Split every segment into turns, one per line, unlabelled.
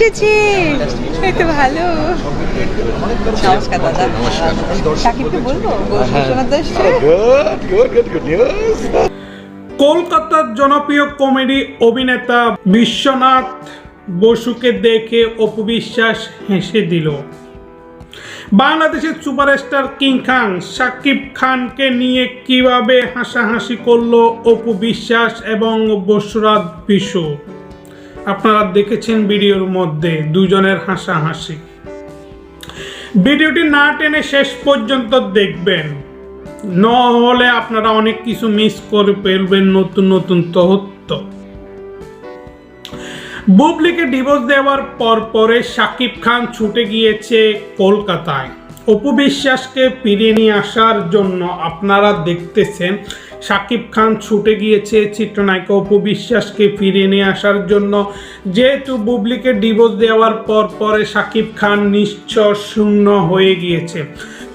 এসেছে। এই তো ভালো। নমস্কার দাদা। সাকিবকে বলব?
good news.
কলকাতার জনপ্রিয় কমেডি অভিনেতা বিশ্বনাথ বসুকে দেখে অপু বিশ্বাস হেসে দিল। বাংলাদেশের সুপারস্টার কিং খান সাকিব খানকে নিয়ে কীভাবে হাসাহাসি করল অপু বিশ্বাস এবং বসুরাত বিশু? আপনারা দেখেছেন ভিডিওর মধ্যে দুজনের হাসাহাসি। ভিডিওটি না টেনে শেষ পর্যন্ত দেখবেন। ন হলে আপনারা অনেক কিছু মিস করে ফেলবেন নতুন নতুন তথ্য। বুবলিকে ডিভোর্স দেওয়ার পর পরে শাকিব খান ছুটে গিয়েছে কলকাতায়। অপু বিশ্বাসকে ফিরিয়ে নিয়ে আসার জন্য আপনারা দেখতেছেন শাকিব খান ছুটে গিয়েছে চিত্রনায়িকা অপু বিশ্বাসকে ফিরিয়ে নিয়ে আসার জন্য। যেহেতু বুবলিকে ডিভোর্স দেওয়ার পর পরে শাকিব খান নিশ্চয় শূন্য হয়ে গিয়েছে,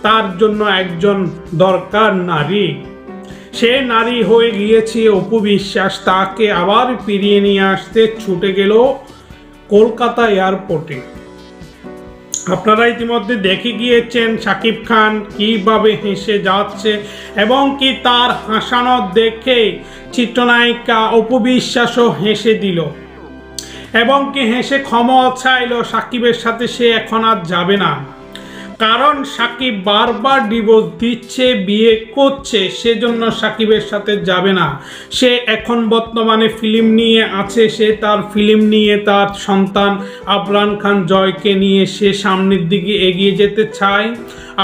তার জন্য একজন দরকার নারী। সে নারী হয়ে গিয়েছে অপু বিশ্বাস তাকে আবার ফিরিয়ে নিয়ে আসতে ছুটে গেল কলকাতা এয়ারপোর্টে। আপনারা ইতিমধ্যে দেখে গিয়েছেন সাকিব খান কীভাবে হেসে যাচ্ছে এবং কি তার হাসানো দেখে চিত্রনায়িকা অপু হেসে দিল। এবং কি হেসে ক্ষমা চাইল সাকিবের সাথে সে এখন আর যাবে না। কারণ সাকিব বারবার ডিভোর্স দিচ্ছে, বিয়ে করছে, সেজন্য সাকিবের সাথে যাবে না। সে এখন বর্তমানে ফিল্ম নিয়ে আছে, সে তার ফিল্ম নিয়ে তার সন্তান আবরান খান জয়কে নিয়ে সে সামনের দিকে এগিয়ে যেতে চায়।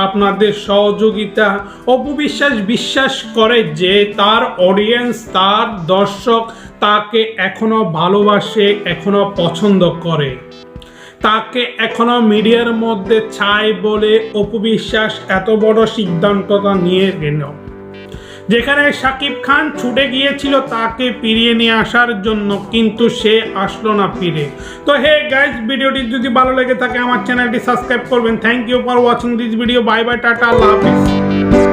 আপনাদের সহযোগিতা অপবিশ্বাস বিশ্বাস করে যে তার অডিয়েন্স তার দর্শক তাকে এখনও ভালোবাসে, এখনও পছন্দ করে। তাকে এখনও মিডিয়ার মধ্যে চাই বলে অপবিশ্বাস এত বড় সিদ্ধান্তটা নিয়ে গেল। যেখানে সাকিব খান ছুটে গিয়েছিল তাকে ফিরিয়ে নিয়ে আসার জন্য, কিন্তু সে আসলো না ফিরে। তো হে গাইজ ভিডিওটি যদি ভালো লেগে থাকে, আমার চ্যানেলটি সাবস্ক্রাইব করবেন। Thank you for watching this video bye bye tata আল্লাহ হাফিজ